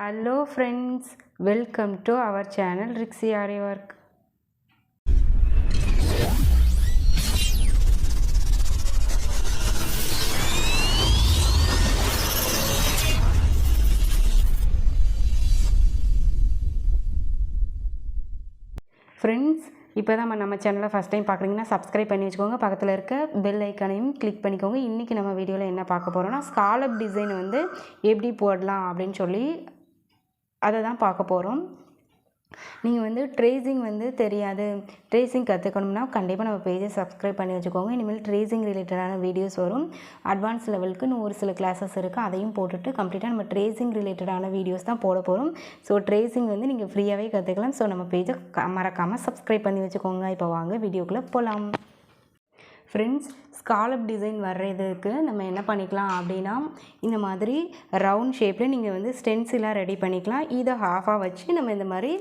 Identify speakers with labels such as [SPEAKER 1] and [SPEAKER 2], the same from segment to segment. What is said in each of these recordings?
[SPEAKER 1] Hello friends welcome to our channel Rixy Aari work friends இப்போ தான் நம்ம சேனலை ஃபஸ்ட் டைம் பார்க்குறீங்கன்னா சப்ஸ்கிரைப் பண்ணி வச்சுக்கோங்க. பக்கத்தில் இருக்க பெல் ஐக்கனையும் கிளிக் பண்ணிக்கோங்க. இன்றைக்கி நம்ம வீடியோவில் என்ன பார்க்க போகிறோம்னா ஸ்காலப் டிசைன் வந்து எப்படி போடலாம் அப்படின்னு சொல்லி அதை தான் பார்க்க போகிறோம் நீங்கள் வந்து ட்ரேசிங் வந்து தெரியாது. ட்ரேசிங் கற்றுக்கணும்னா கண்டிப்பாக நம்ம பேஜை சப்ஸ்கிரைப் பண்ணி வச்சுக்கோங்க. இனிமேல் ட்ரேசிங் ரிலேட்டடான வீடியோஸ் வரும். அட்வான்ஸ் லெவலுக்குன்னு ஒரு சில கிளாஸஸ் இருக்குது அதையும் போட்டுட்டு கம்ப்ளீட்டாக நம்ம ட்ரேசிங் ரிலேட்டடான வீடியோஸ் தான் போட போகிறோம் ஸோ ட்ரேசிங் வந்து நீங்கள் ஃப்ரீயாகவே கற்றுக்கலாம் ஸோ நம்ம பேஜை மறக்காமல் சப்ஸ்கிரைப் பண்ணி வச்சுக்கோங்க. இப்போ வாங்க வீடியோக்குள்ளே போகலாம் ஃப்ரெண்ட்ஸ் ஸ்காலப் டிசைன் வர்றதுக்கு நம்ம என்ன பண்ணிக்கலாம் அப்படின்னா இந்த மாதிரி ரவுண்ட் ஷேப்பில் நீங்கள் வந்து ஸ்டென்சிலாக ரெடி பண்ணிக்கலாம். இதை ஹாஃபாக வச்சு நம்ம இந்த மாதிரி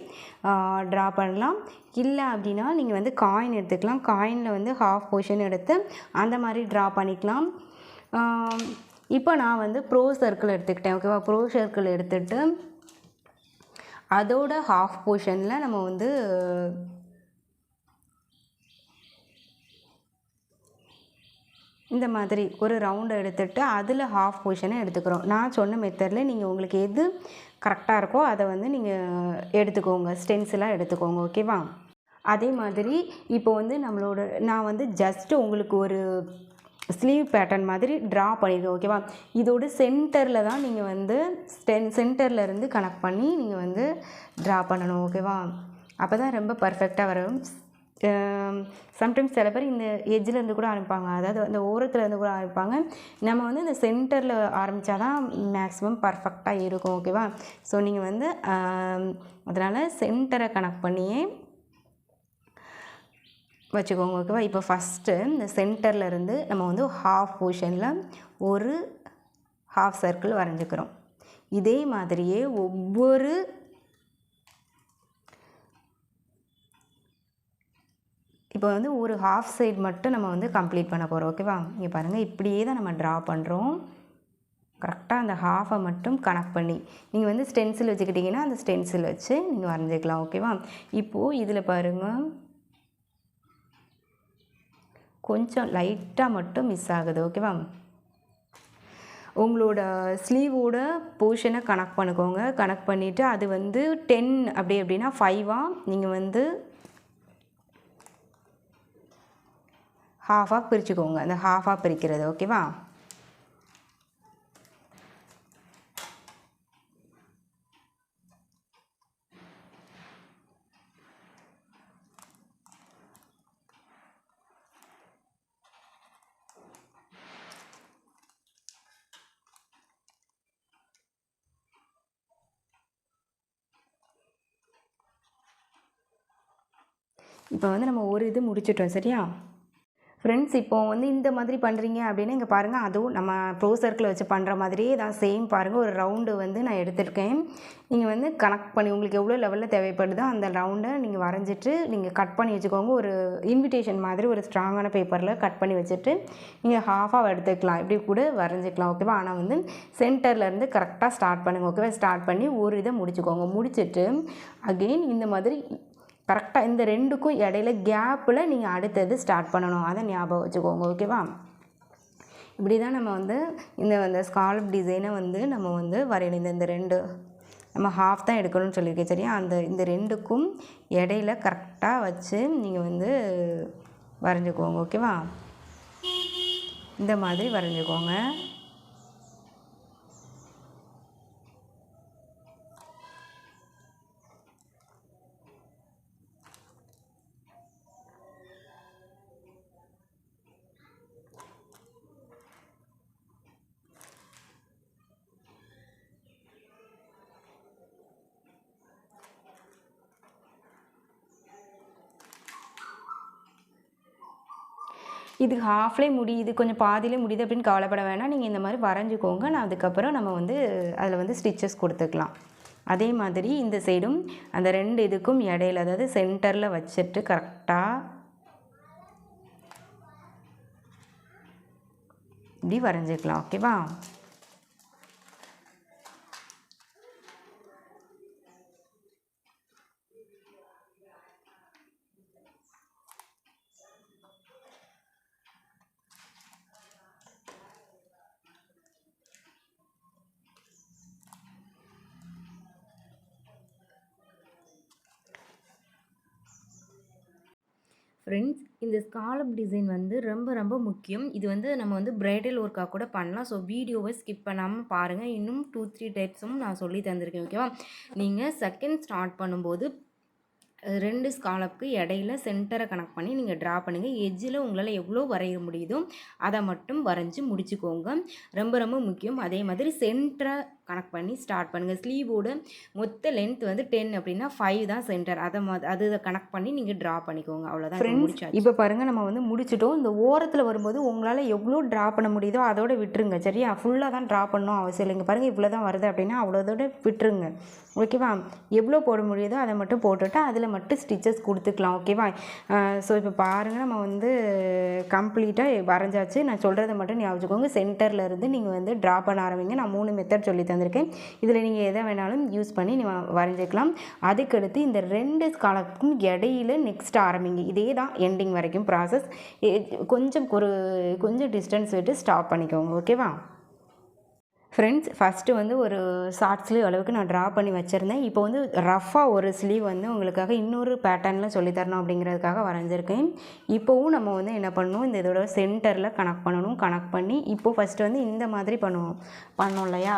[SPEAKER 1] ட்ரா பண்ணலாம். இல்லை அப்படின்னா நீங்கள் வந்து காயின் எடுத்துக்கலாம். காயினில் வந்து ஹாஃப் போர்ஷன் எடுத்து அந்த மாதிரி ட்ரா பண்ணிக்கலாம். இப்போ நான் வந்து ப்ரோ சர்க்கிள் எடுத்துக்கிட்டேன் ஓகேவா ப்ரோ சர்க்கிள் எடுத்துகிட்டு அதோட ஹாஃப் போர்ஷனில் நம்ம வந்து இந்த மாதிரி ஒரு ரவுண்டை எடுத்துகிட்டு அதில் ஹாஃப் பொசிஷனை எடுத்துக்கிறோம். நான் சொன்ன மெத்தடில் நீங்கள் உங்களுக்கு எது கரெக்டாக இருக்கோ அதை வந்து நீங்கள் எடுத்துக்கோங்க. ஸ்டென்சிலாக எடுத்துக்கோங்க ஓகேவா அதே மாதிரி இப்போ வந்து நம்மளோட நான் வந்து ஜஸ்ட்டு உங்களுக்கு ஒரு ஸ்லீவ் பேட்டர்ன் மாதிரி ட்ரா பண்ணியிருக்கேன் ஓகேவா இதோட சென்டரில் தான் நீங்கள் வந்து ஸ்டென் சென்டரில் இருந்து கனெக்ட் பண்ணி நீங்கள் வந்து ட்ரா பண்ணணும் ஓகேவா அப்போ தான் ரொம்ப பர்ஃபெக்டாக வரும். சம்டைம்ஸ் சில பேர் இந்த எஜ்ஜில் இருந்து கூட ஆரம்பிப்பாங்க அதாவது அந்த ஓரத்தில் இருந்து கூட ஆரம்பிப்பாங்க நம்ம வந்து இந்த சென்டரில் ஆரம்பித்தா தான் மேக்ஸிமம் பர்ஃபெக்டாக இருக்கும் ஓகேவா ஸோ நீங்கள் வந்து அதனால் சென்டரை கனெக்ட் பண்ணியே வச்சுக்கோங்க ஓகேவா இப்போ ஃபஸ்ட்டு இந்த சென்டரில் இருந்து நம்ம வந்து ஹாஃப் போர்ஷனில் ஒரு ஹாஃப் சர்க்கிள் வரைஞ்சிக்கிறோம். இதே மாதிரியே ஒவ்வொரு இப்போ வந்து ஒரு ஹாஃப் சைடு மட்டும் நம்ம வந்து கம்ப்ளீட் பண்ண போகிறோம் ஓகேவா இங்கே பாருங்கள் இப்படியே தான் நம்ம ட்ரா பண்ணுறோம் கரெக்டாக அந்த ஹாஃபை மட்டும் கனெக்ட் பண்ணி நீங்கள் வந்து ஸ்டென்சில் வச்சுக்கிட்டிங்கன்னா அந்த ஸ்டென்சில் வச்சு நீங்கள் வரைஞ்சிக்கலாம் ஓகேவா இப்போது இதில் பாருங்கள் கொஞ்சம் லைட்டாக மட்டும் மிஸ் ஆகுது ஓகேவா உங்களோட ஸ்லீவோட போர்ஷனை கனெக்ட் பண்ணிக்கோங்க. கனெக்ட் பண்ணிவிட்டு அது வந்து டென் அப்படி அப்படின்னா ஃபைவாக நீங்கள் வந்து ஹாஃபாக பிரிச்சுக்கோங்க. அந்த ஹாஃபாக பிரிக்கிறது ஓகேவா இப்போ வந்து நம்ம ஒரு இது முடிச்சிட்டோம் சரியா? ஃப்ரெண்ட்ஸ் இப்போ வந்து இந்த மாதிரி பண்ணுறீங்க அப்படின்னு இங்கே பாருங்கள் அதுவும் நம்ம ப்ரோ சர்க்கிள் வச்சு பண்ணுற மாதிரியே தான் சேம் பாருங்கள் ஒரு ரவுண்டு வந்து நான் எடுத்திருக்கேன். நீங்கள் வந்து கனெக்ட் பண்ணி உங்களுக்கு எவ்வளோ லெவலில் தேவைப்படுதோ அந்த ரவுண்டை நீங்கள் வரைஞ்சிட்டு நீங்கள் கட் பண்ணி வச்சுக்கோங்க. ஒரு இன்விடேஷன் மாதிரி ஒரு ஸ்ட்ராங்கான பேப்பரில் கட் பண்ணி வச்சுட்டு நீங்கள் ஹாஃபாக எடுத்துக்கலாம். இப்படி கூட வரைஞ்சிக்கலாம் ஓகேவா ஆனால் வந்து சென்டர்லேருந்து கரெக்டாக ஸ்டார்ட் பண்ணுங்கள் ஓகேவா ஸ்டார்ட் பண்ணி ஒரு இதை முடிச்சுக்கோங்க. முடிச்சுட்டு அகெயின் இந்த மாதிரி கரெக்டாக இந்த ரெண்டுக்கும் இடையில கேப்பில் நீங்கள் அடுத்தது ஸ்டார்ட் பண்ணணும். அதை ஞாபகம் வச்சுக்கோங்க ஓகேவா இப்படி தான் நம்ம வந்து இந்த இந்த ஸ்காலப் டிசைனை வந்து நம்ம வந்து வரையணும். இந்த இந்த ரெண்டு நம்ம ஹாஃப் தான் எடுக்கணும்னு சொல்லியிருக்கேன் சரியா? அந்த இந்த ரெண்டுக்கும் இடையில கரெக்டாக வச்சு நீங்கள் வந்து வரைஞ்சிக்கோங்க ஓகேவா இந்த மாதிரி வரைஞ்சிக்கோங்க. இது ஹாஃப்லேயே முடியுது கொஞ்சம் பாதியிலே முடியுது அப்படின்னு கவலைப்பட வேணாம். நீங்கள் இந்த மாதிரி வரைஞ்சிக்கோங்க. நான் அதுக்கப்புறம் நம்ம வந்து அதில் வந்து ஸ்டிச்சஸ் கொடுத்துக்கலாம். அதே மாதிரி இந்த சைடும் அந்த ரெண்டு இதுக்கும் இடையில அதாவது சென்டரில் வச்சுட்டு கரெக்டாக இப்படி வரைஞ்சிக்கலாம் ஓகேவா ஃப்ரெண்ட்ஸ் இந்த ஸ்காலப் டிசைன் வந்து ரொம்ப ரொம்ப முக்கியம். இது வந்து நம்ம வந்து பிரைடல் ஒர்க்காக கூட பண்ணலாம். ஸோ வீடியோவை ஸ்கிப் பண்ணாமல் பாருங்கள் இன்னும் டூ த்ரீ டைப்ஸும் நான் சொல்லி தந்திருக்கேன் ஓகேவா நீங்கள் செகண்ட் ஸ்டார்ட் பண்ணும்போது ரெண்டு ஸ்காலப்புக்கு இடையில சென்டரை கனெக்ட் பண்ணி நீங்கள் ட்ரா பண்ணுங்கள் எஜ்ஜில் உங்களால் எவ்வளோ வரைய முடியுதோ அதை மட்டும் வரைஞ்சி முடிச்சுக்கோங்க. ரொம்ப ரொம்ப முக்கியம். அதே மாதிரி சென்டரை கனெக்ட் பண்ணி ஸ்டார்ட் பண்ணுங்கள் ஸ்லீவோட மொத்த லென்த் வந்து டென் அப்படின்னா ஃபைவ் தான் சென்டர் அதை மா அது கனெக்ட் பண்ணி நீங்கள் ட்ரா பண்ணிக்கோங்க. அவ்வளோதான் முடிச்சா இப்போ பாருங்கள் நம்ம வந்து முடிச்சிட்டோம். இந்த ஓரத்தில் வரும்போது உங்களால் எவ்வளோ ட்ரா பண்ண முடியுதோ அதோட விட்டுருங்க. சரியா? ஃபுல்லாக தான் ட்ரா பண்ணணும் அவசியம் இல்லைங்க. பாருங்கள் இவ்வளோ தான் வருது அப்படின்னா அவ்வளோதோட விட்டுருங்க. ஓகேவா எவ்வளோ போட முடியுதோ அதை மட்டும் போட்டுட்டு அதில் மட்டும் ஸ்டிச்சஸ் கொடுத்துக்கலாம். ஓகேவா ஸோ இப்போ பாருங்கள் நம்ம வந்து கம்ப்ளீட்டாக வரைஞ்சாச்சு. நான் சொல்கிறத மட்டும் ஞாபகம் சென்டரில் இருந்து நீங்கள் வந்து ட்ரா பண்ண ஆரம்பிங்க. நான் மூணு மெத்தட் சொல்லி வந்திருக்கேன் இதில் நீங்கள் எதை வேணாலும் யூஸ் பண்ணி நீங்கள் வரைஞ்சிக்கலாம். அதுக்கடுத்து இந்த ரெண்டு ஸ்காலப்புக்கும் இடையில நெக்ஸ்ட் ஆரம்பிங்க. இதே தான் எண்டிங் வரைக்கும் ப்ராசஸ் கொஞ்சம் ஒரு கொஞ்சம் டிஸ்டன்ஸ் விட்டு ஸ்டாப் பண்ணிக்கோங்க. ஓகேவா ஃப்ரெண்ட்ஸ் ஃபஸ்ட்டு வந்து ஒரு ஷார்ட் ஸ்லீவ் அளவுக்கு நான் ட்ரா பண்ணி வச்சுருந்தேன். இப்போ வந்து ரஃபாக ஒரு ஸ்லீவ் வந்து உங்களுக்காக இன்னொரு பேட்டர்னில் சொல்லித்தரணும் அப்படிங்கிறதுக்காக வரைஞ்சிருக்கேன். இப்போவும் நம்ம வந்து என்ன பண்ணணும்? இந்த இதோட சென்டரில் கனெக்ட் பண்ணணும். கனெக்ட் பண்ணி இப்போது ஃபஸ்ட்டு வந்து இந்த மாதிரி பண்ணுவோம். பண்ணோம் இல்லையா?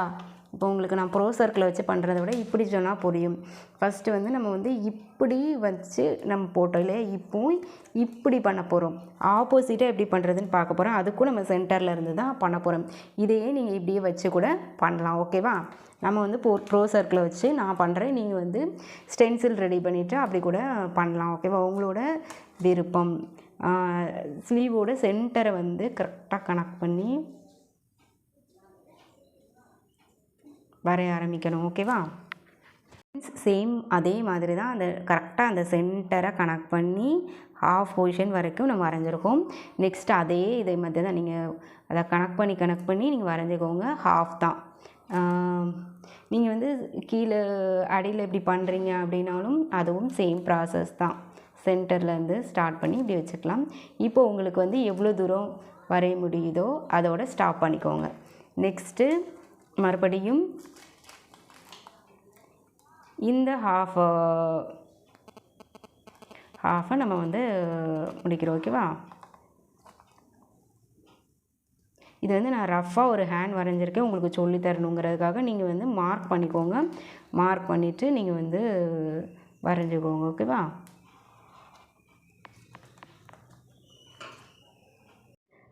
[SPEAKER 1] இப்போ உங்களுக்கு நான் ப்ரோ சர்க்கிளை வச்சு பண்ணுறத விட இப்படி சொன்னால் புரியும். ஃபஸ்ட்டு வந்து நம்ம வந்து இப்படி வச்சு நம்ம போட்டோம் இல்லையா? இப்போவும் இப்படி பண்ண போகிறோம் ஆப்போசிட்டாக எப்படி பண்ணுறதுன்னு பார்க்க போகிறோம் அதுக்கும் நம்ம சென்டரில் இருந்து தான் பண்ண போகிறோம் இதையே நீங்கள் இப்படியே வச்சு கூட பண்ணலாம். ஓகேவா நம்ம வந்து போ ப்ரோ சர்க்கிளை வச்சு நான் பண்ணுறேன் நீங்கள் வந்து ஸ்டென்சில் ரெடி பண்ணிவிட்டு அப்படி கூட பண்ணலாம். ஓகேவா உங்களோட விருப்பம். ஸ்லீவோட சென்டரை வந்து கரெக்டாக கனெக்ட் பண்ணி வரைய ஆரம்பிக்கணும் ஓகேவா சேம் அதே மாதிரி தான் அந்த கரெக்டாக அந்த சென்டரை கனெக்ட் பண்ணி ஹாஃப் பொசிஷன் வரைக்கும் நம்ம வரைஞ்சிருக்கோம். நெக்ஸ்ட் அதே இதே மாதிரி தான் நீங்கள் அதை கனெக்ட் பண்ணி கனெக்ட் பண்ணி நீங்கள் வரைஞ்சிக்கோங்க ஹாஃப் தான். நீங்கள் வந்து கீழே அடியில் இப்படி பண்ணுறீங்க அப்படின்னாலும் அதுவும் சேம் ப்ராசஸ் தான். சென்டர்லேருந்து ஸ்டார்ட் பண்ணி இப்படி வச்சுக்கலாம். இப்போ உங்களுக்கு வந்து எவ்வளோ தூரம் வரைய முடியுதோ அதோட ஸ்டாப் பண்ணிக்கோங்க. நெக்ஸ்ட்டு மறுபடியும் இந்த ஹாஃப் ஹாஃபை நம்ம வந்து முடிக்கிறோம் ஓகேவா இது வந்து நான் ரஃப்பாக ஒரு ஹேண்ட் வரைஞ்சிருக்கேன். உங்களுக்கு சொல்லி தரணுங்கிறதுக்காக நீங்கள் வந்து மார்க் பண்ணிக்கோங்க. மார்க் பண்ணிவிட்டு நீங்கள் வந்து வரைஞ்சிக்கோங்க ஓகேவா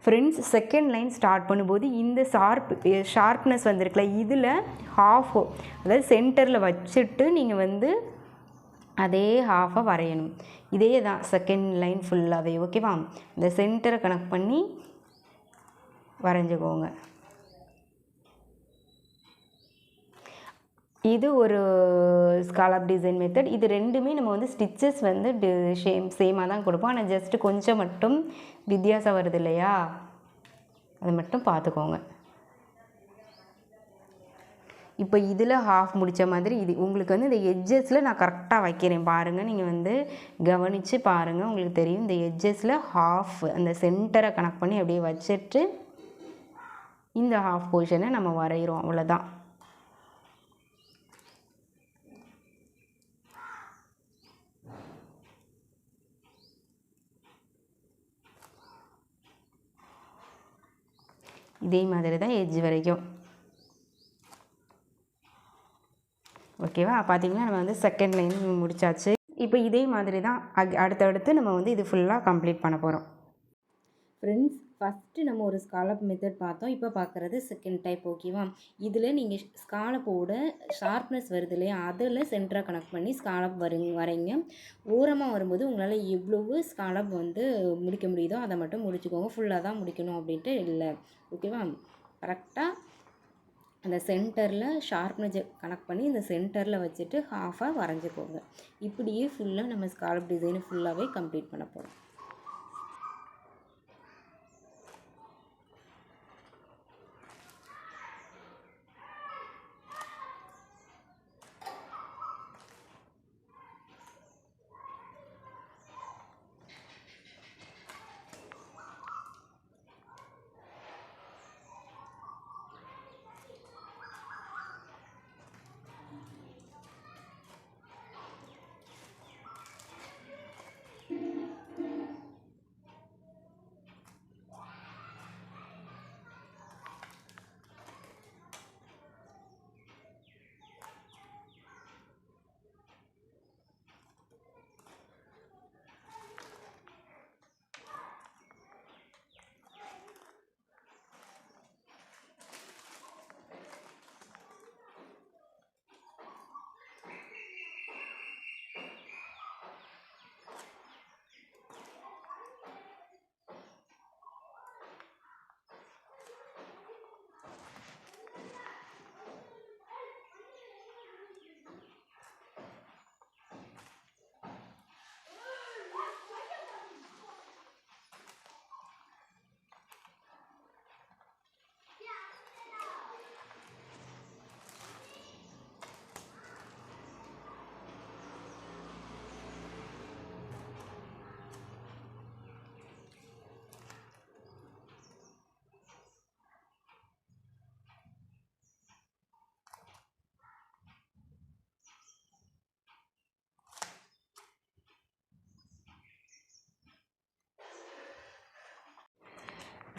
[SPEAKER 1] ஃப்ரெண்ட்ஸ் செகண்ட் லைன் ஸ்டார்ட் பண்ணும்போது இந்த ஷார்ப் ஷார்ப்னஸ் வந்திருக்குல்ல இதில் ஹாஃபோ அதாவது சென்டரில் வச்சுட்டு நீங்கள் வந்து அதே ஹாஃபாக வரையணும். இதே தான் செகண்ட் லைன் ஃபுல்லாகவே ஓகேவா இந்த சென்டரை கனெக்ட் பண்ணி வரைஞ்சிக்கோங்க. இது ஒரு ஸ்காலப் டிசைன் மெத்தட் இது ரெண்டுமே நம்ம வந்து ஸ்டிச்சஸ் வந்து டி சேம் சேமாக தான் கொடுப்போம். ஆனால் ஜஸ்ட்டு கொஞ்சம் மட்டும் வித்தியாசம் வருது இல்லையா? அதை மட்டும் பார்த்துக்கோங்க. இப்போ இதில் ஹாஃப் முடித்த மாதிரி இது உங்களுக்கு வந்து இந்த எட்ஜஸில் நான் கரெக்டாக வைக்கிறேன். பாருங்கள் நீங்கள் வந்து கவனித்து பாருங்கள் உங்களுக்கு தெரியும். இந்த எட்ஜஸில் ஹாஃப் அந்த சென்டரை கனெக்ட் பண்ணி அப்படியே வச்சுட்டு இந்த ஹாஃப் பொசிஷனை நம்ம வரைகிறோம் அவ்வளோதான் இதே மாதிரி தான் எட்ஜ் வரைக்கும். ஓகேவா பார்த்தீங்கன்னா நம்ம வந்து செகண்ட் லைன் முடிச்சாச்சு. இப்போ இதே மாதிரி தான் அடுத்தடுத்து நம்ம வந்து இது ஃபுல்லாக கம்ப்ளீட் பண்ண போகிறோம் ஃப்ரெண்ட்ஸ் ஃபஸ்ட்டு நம்ம ஒரு ஸ்காலப் மெத்தட் பார்த்தோம். இப்போ பார்க்குறது செகண்ட் டைப் ஓகேவா இதில் நீங்கள் ஸ்காலப்போட ஷார்ப்னஸ் வருது இல்லையா? அதில் சென்டராக கனெக்ட் பண்ணி ஸ்காலப் வருங்க வரைங்க ஓரமாக வரும்போது உங்களால் எவ்வளவு ஸ்காலப் வந்து முடிக்க முடியுதோ அதை மட்டும் முடிச்சுக்கோங்க. ஃபுல்லாக தான் முடிக்கணும் அப்படின்ட்டு இல்லை. ஓகேவா கரெக்டாக அந்த சென்டரில் ஷார்ப்னஸ் கனெக்ட் பண்ணி இந்த சென்டரில் வச்சுட்டு ஹாஃபாக வரைஞ்சிக்கோங்க. இப்படியே ஃபுல்லாக நம்ம ஸ்காலப் டிசைனை ஃபுல்லாகவே கம்ப்ளீட் பண்ண போகிறோம்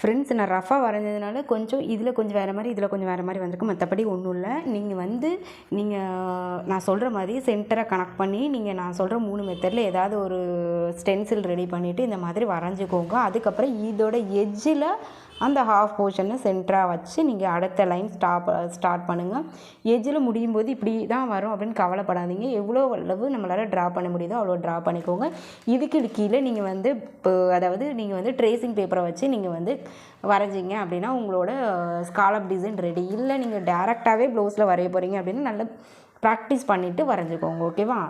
[SPEAKER 1] ஃப்ரெண்ட்ஸ் நான் ரஃபாக வரைஞ்சதுனால கொஞ்சம் இதில் கொஞ்சம் வேறு மாதிரி இதில் கொஞ்சம் வேறு மாதிரி வந்திருக்கு. மற்றபடி ஒன்றும் இல்லை. நீங்கள் வந்து நீங்கள் நான் சொல்கிற மாதிரி சென்டரை கனெக்ட் பண்ணி நீங்கள் நான் சொல்கிற மூணு மெத்தடில் ஏதாவது ஒரு ஸ்டென்சில் ரெடி பண்ணிவிட்டு இந்த மாதிரி வரைஞ்சிக்கோங்க. அதுக்கப்புறம் இதோட எஜ்ஜில் அந்த ஹாஃப் போர்ஷனை சென்டராக வச்சு நீங்கள் அடுத்த லைன் ஸ்டாப் ஸ்டார்ட் பண்ணுங்கள் எஜ்ஜில் முடியும் போது இப்படி தான் வரும் அப்படின்னு கவலைப்படாதீங்க. எவ்வளோ அளவு நம்மளால் ட்ரா பண்ண முடியுதோ அவ்வளோ ட்ரா பண்ணிக்கோங்க. இதுக்கு கீழே நீங்கள் வந்து இப்போ அதாவது நீங்கள் வந்து ட்ரேசிங் பேப்பரை வச்சு நீங்கள் வந்து வரைஞ்சிங்க அப்படின்னா உங்களோட ஸ்காலப் டிசைன் ரெடி இல்லை நீங்கள் டேரெக்டாகவே ப்ளவுஸில் வரைய போகிறீங்க அப்படின்னு நல்லா ப்ராக்டிஸ் பண்ணிவிட்டு வரைஞ்சிக்கோங்க ஓகேவா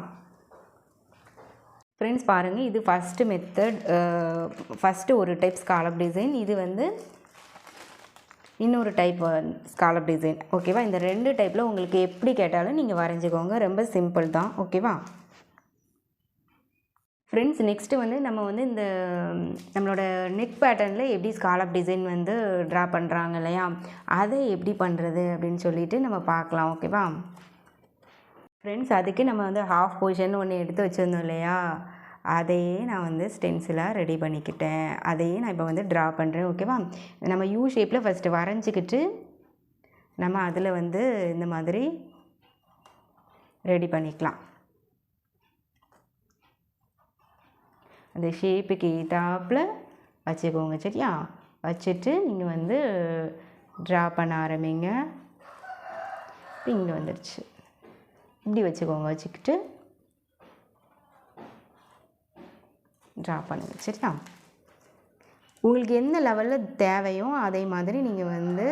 [SPEAKER 1] ஃப்ரெண்ட்ஸ் பாருங்கள் இது ஃபஸ்ட்டு மெத்தட் ஃபஸ்ட்டு ஒரு டைப் ஸ்காலப் டிசைன் இது வந்து இன்னொரு டைப் ஸ்காலப் டிசைன் ஓகேவா இந்த ரெண்டு டைப்பில் உங்களுக்கு எப்படி கேட்டாலும் நீங்கள் வரைஞ்சிக்கோங்க. ரொம்ப சிம்பிள் தான். ஓகேவா ஃப்ரெண்ட்ஸ் நெக்ஸ்ட்டு வந்து நம்ம வந்து இந்த நம்மளோட நெக் பேட்டர்னில் எப்படி ஸ்காலப் டிசைன் வந்து ட்ரா பண்ணுறாங்க இல்லையா? அதை எப்படி பண்ணுறது அப்படின்னு சொல்லிட்டு நம்ம பார்க்கலாம். ஓகேவா ஃப்ரெண்ட்ஸ் அதுக்கு நம்ம வந்து ஹாஃப் பொசிஷன் ஒன்று எடுத்து வச்சுருந்தோம் இல்லையா? அதையே நான் வந்து ஸ்டென்சிலாக ரெடி பண்ணிக்கிட்டேன். அதையே நான் இப்போ வந்து ட்ரா பண்ணுறேன் ஓகேவா நம்ம யூ ஷேப்பில் ஃபஸ்ட்டு வரைஞ்சிக்கிட்டு நம்ம அதில் வந்து இந்த மாதிரி ரெடி பண்ணிக்கலாம். அந்த ஷேப்புக்கு ஏற்றாப்பில் வச்சுக்கோங்க சரியா? வச்சுட்டு நீங்கள் வந்து ட்ரா பண்ண ஆரம்பிங்க. இங்கே வந்துடுச்சு இப்படி வச்சுக்கோங்க வச்சுக்கிட்டு ட்ரா பண்ணுங்கள் சரியா? உங்களுக்கு எந்த லெவலில் தேவையோ அதே மாதிரி நீங்கள் வந்து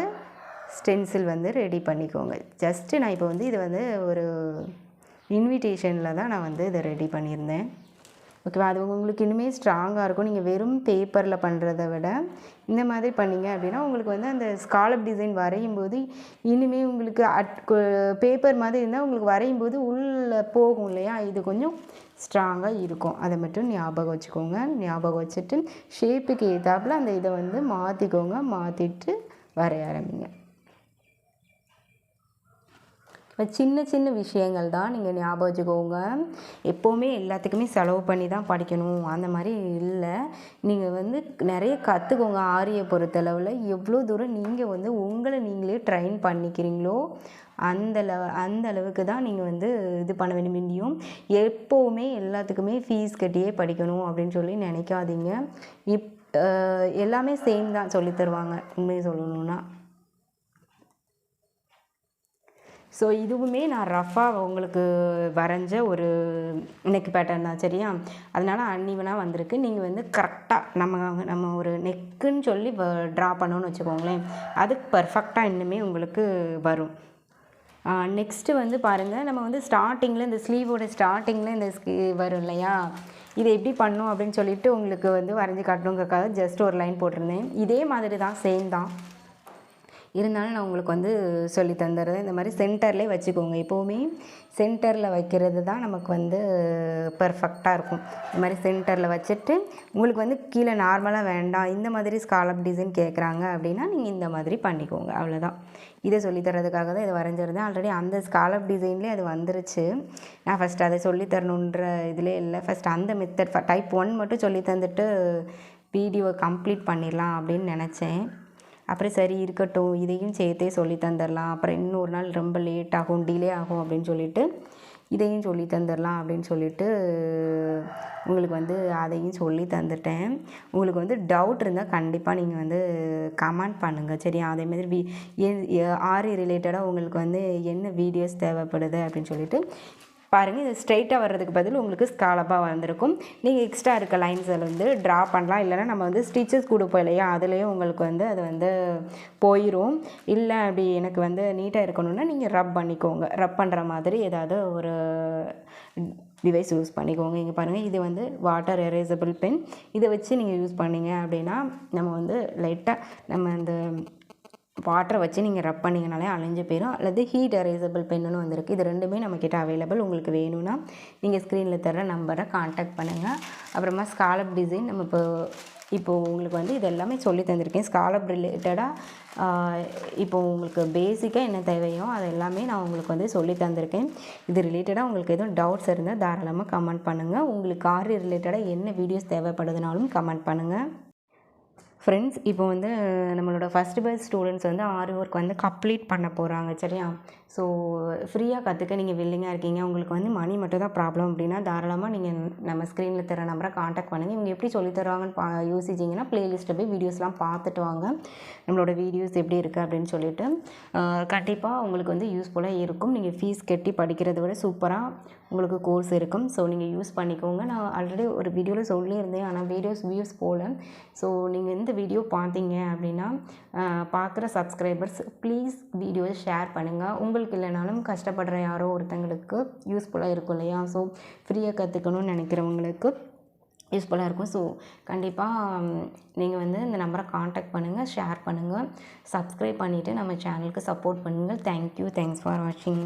[SPEAKER 1] ஸ்டென்சில் வந்து ரெடி பண்ணிக்கோங்க. ஜஸ்ட்டு நான் இப்போ வந்து இது வந்து ஒரு இன்விடேஷனில் தான் நான் வந்து இதை ரெடி பண்ணியிருந்தேன். ஓகேவா அது உங்களுக்கு இன்னுமே ஸ்ட்ராங்காக இருக்கும். நீங்கள் வெறும் பேப்பரில் பண்ணுறத விட இந்த மாதிரி பண்ணிங்க அப்படின்னா உங்களுக்கு வந்து அந்த ஸ்காலப் டிசைன் வரையும் போது இனிமேல் உங்களுக்கு அட் பேப்பர் மாதிரி இருந்தால் உங்களுக்கு வரையும் போது உள்ளே போகும் இல்லையா? இது கொஞ்சம் ஸ்ட்ராங்காக இருக்கும். அதை மட்டும் ஞாபகம் வச்சுக்கோங்க. ஞாபகம் வச்சுட்டு ஷேப்புக்கு ஏற்றாப்புல அந்த இதை வந்து மாற்றிக்கோங்க மாற்றிட்டு வரைய ஆரம்பிங்க. இப்போ சின்ன சின்ன விஷயங்கள் தான் நீங்கள் ஞாபகம் வச்சுக்கோங்க எப்போவுமே எல்லாத்துக்குமே செலவு பண்ணி தான் படிக்கணும். அந்த மாதிரி இல்லை. நீங்கள் வந்து நிறைய கற்றுக்கோங்க ஆரியை பொறுத்தளவில். எவ்வளோ தூரம் நீங்கள் வந்து உங்களை நீங்களே ட்ரெயின் பண்ணிக்கிறீங்களோ அந்த லெவ அந்த அளவுக்கு தான் நீங்கள் வந்து இது பண்ண வேண்டிய முடியும். எப்போவுமே எல்லாத்துக்குமே ஃபீஸ் கட்டியே படிக்கணும் அப்படின்னு சொல்லி நினைக்காதீங்க. இப் எல்லாமே சேம் தான் சொல்லித் தருவாங்க. உண்மையை சொல்லணுன்னா ஸோ இதுவுமே நான் ரஃபாக உங்களுக்கு வரைஞ்ச ஒரு நெக் பேட்டர்ன் தான் சரியா? அதனால் அன்னிவனாக வந்திருக்கு. நீங்கள் வந்து கரெக்டாக நம்ம நம்ம ஒரு நெக்குன்னு சொல்லி ட்ரா பண்ணோன்னு வச்சுக்கோங்களேன். அது பர்ஃபெக்டாக இன்னுமே உங்களுக்கு வரும். நெக்ஸ்ட்டு வந்து பாருங்கள் நம்ம வந்து ஸ்டார்டிங்கில் இந்த ஸ்லீவோட ஸ்டார்டிங்கில் இந்த ஸ்கீ வரும் இல்லையா? இதை எப்படி பண்ணும் அப்படின்னு சொல்லிட்டு உங்களுக்கு வந்து வரைஞ்சி காட்டணுங்கிறக்காக ஜஸ்ட் ஒரு லைன் போட்டிருந்தேன். இதே மாதிரி தான் சேம் தான். இருந்தாலும் நான் உங்களுக்கு வந்து சொல்லி தந்துடுறேன். இந்த மாதிரி சென்டர்லேயே வச்சுக்கோங்க. எப்போவுமே சென்டரில் வைக்கிறது தான் நமக்கு வந்து பர்ஃபெக்டாக இருக்கும். இந்த மாதிரி சென்டரில் வச்சுட்டு உங்களுக்கு வந்து கீழே நார்மலாக வேண்டாம் இந்த மாதிரி ஸ்காலப் டிசைன் கேட்குறாங்க அப்படின்னா நீங்கள் இந்த மாதிரி பண்ணிக்கோங்க. அவ்வளோதான் இதை சொல்லித்தரதுக்காக தான் இதை வரைஞ்சிருந்தேன். ஆல்ரெடி அந்த ஸ்காலப் டிசைன்லேயே அது வந்துருச்சு. நான் ஃபஸ்ட் அதை சொல்லித்தரணுன்ற இதிலே இல்லை. ஃபஸ்ட் அந்த மெத்தட் டைப் ஒன் மட்டும் சொல்லி தந்துட்டு வீடியோ கம்ப்ளீட் பண்ணிடலாம் அப்படின்னு நினச்சேன். அப்புறம் சரி இருக்கட்டும் இதையும் சேர்த்தே சொல்லி தந்துடலாம் அப்புறம் இன்னொரு நாள் ரொம்ப லேட் ஆகும் டிலே ஆகும் அப்படின்னு சொல்லிட்டு இதையும் சொல்லி தந்துடலாம் அப்படின்னு சொல்லிட்டு உங்களுக்கு வந்து அதையும் சொல்லி தந்துட்டேன். உங்களுக்கு வந்து டவுட் இருந்தால் கண்டிப்பாக நீங்கள் வந்து கமெண்ட் பண்ணுங்கள் சரியா? அதேமாதிரி வி ஆரி ரிலேட்டடாக உங்களுக்கு வந்து என்ன வீடியோஸ் தேவைப்படுது அப்படின்னு சொல்லிட்டு பாருங்கள் இது ஸ்ட்ரைட்டாக வர்றதுக்கு பதில் உங்களுக்கு ஸ்காலப்பாக வந்திருக்கும். நீங்கள் எக்ஸ்ட்ரா இருக்க லைன்ஸில் வந்து ட்ரா பண்ணலாம். இல்லைனா நம்ம வந்து ஸ்டிச்சஸ் கொடுப்போம் இல்லையா அதுலேயும் உங்களுக்கு வந்து அது வந்து போயிடும் இல்லை அப்படி எனக்கு வந்து நீட்டாக இருக்கணும்னா நீங்கள் ரப் பண்ணிக்கோங்க. ரப் பண்ணுற மாதிரி ஏதாவது ஒரு டிவைஸ் யூஸ் பண்ணிக்கோங்க. இங்கே பாருங்கள் இது வந்து வாட்டர் எரேசபிள் பென் இதை வச்சு நீங்கள் யூஸ் பண்ணிங்க அப்படின்னா நம்ம வந்து லைட்டாக நம்ம இந்த வாட்டரை வச்சு நீங்கள் ரப் பண்ணிங்கனாலே அழிஞ்சு போயிடும் அல்லது ஹீட் அரைசபிள் பென்னுன்னு வந்திருக்கு இது ரெண்டுமே நம்மக்கிட்ட அவைலபிள் உங்களுக்கு வேணும்னா நீங்கள் ஸ்க்ரீனில் தர நம்பரை காண்டாக்ட் பண்ணுங்கள் அப்புறமா ஸ்காலப் டிசைன் நம்ம இப்போ இப்போது உங்களுக்கு வந்து இது எல்லாமே சொல்லி தந்திருக்கேன். ஸ்காலப் ரிலேட்டடாக இப்போது உங்களுக்கு பேசிக்காக என்ன தேவையோ அது எல்லாமே நான் உங்களுக்கு வந்து சொல்லி தந்திருக்கேன். இது ரிலேட்டடாக உங்களுக்கு எதுவும் டவுட்ஸ் இருந்தால் தாராளமாக கமெண்ட் பண்ணுங்கள் உங்களுக்கு ஆரி ரிலேட்டடாக என்ன வீடியோஸ் தேவைப்படுதுனாலும் கமெண்ட் பண்ணுங்கள் ஃப்ரெண்ட்ஸ் இப்போ வந்து நம்மளோட ஃபஸ்ட் பேட்ச் ஸ்டூடெண்ட்ஸ் வந்து ஆரி ஒர்க் வந்து கம்ப்ளீட் பண்ண போகிறாங்க சரியா? ஸோ ஃப்ரீயாக கற்றுக்க நீங்கள் வில்லிங்காக இருக்கீங்க. உங்களுக்கு வந்து மணி மட்டும் தான் ப்ராப்ளம் அப்படின்னா தாராளமாக நீங்கள் நம்ம ஸ்க்ரீனில் தர நம்பரை காண்டாக்ட் பண்ணுங்கள் இவங்க எப்படி சொல்லித்தருவாங்கன்னு பா யோசிச்சிங்கன்னா ப்ளேலிஸ்ட்டில் போய் வீடியோஸ்லாம் பார்த்துட்டு வாங்க. நம்மளோட வீடியோஸ் எப்படி இருக்குது அப்படின்னு சொல்லிட்டு கண்டிப்பாக உங்களுக்கு வந்து யூஸ்ஃபுல்லாக இருக்கும். நீங்கள் ஃபீஸ் கட்டி படிக்கிறத விட சூப்பராக உங்களுக்கு கோர்ஸ் இருக்கும். ஸோ நீங்கள் யூஸ் பண்ணிக்கோங்க. நான் ஆல்ரெடி ஒரு வீடியோவில் சொல்லியிருந்தேன் ஆனால் வீடியோஸ் வியூஸ் போகல ஸோ நீங்கள் இந்த வீடியோ பார்த்தீங்க அப்படின்னா பார்க்குற சப்ஸ்கிரைபர்ஸ் ப்ளீஸ் வீடியோவை ஷேர் பண்ணுங்கள் உங்கள் டேபிளுக்கு இல்லைனாலும் கஷ்டப்படுற யாரோ ஒருத்தங்களுக்கு யூஸ்ஃபுல்லாக இருக்கும் இல்லையா? ஸோ ஃப்ரீயாக கற்றுக்கணும்னு நினைக்கிறவங்களுக்கு யூஸ்ஃபுல்லாக இருக்கும். ஸோ கண்டிப்பாக நீங்கள் வந்து இந்த நம்பரை காண்டாக்ட் பண்ணுங்கள் ஷேர் பண்ணுங்கள் சப்ஸ்கிரைப் பண்ணிவிட்டு நம்ம சேனலுக்கு சப்போர்ட் பண்ணுங்கள். தேங்க்யூ தேங்க்ஸ் ஃபார் வாட்சிங்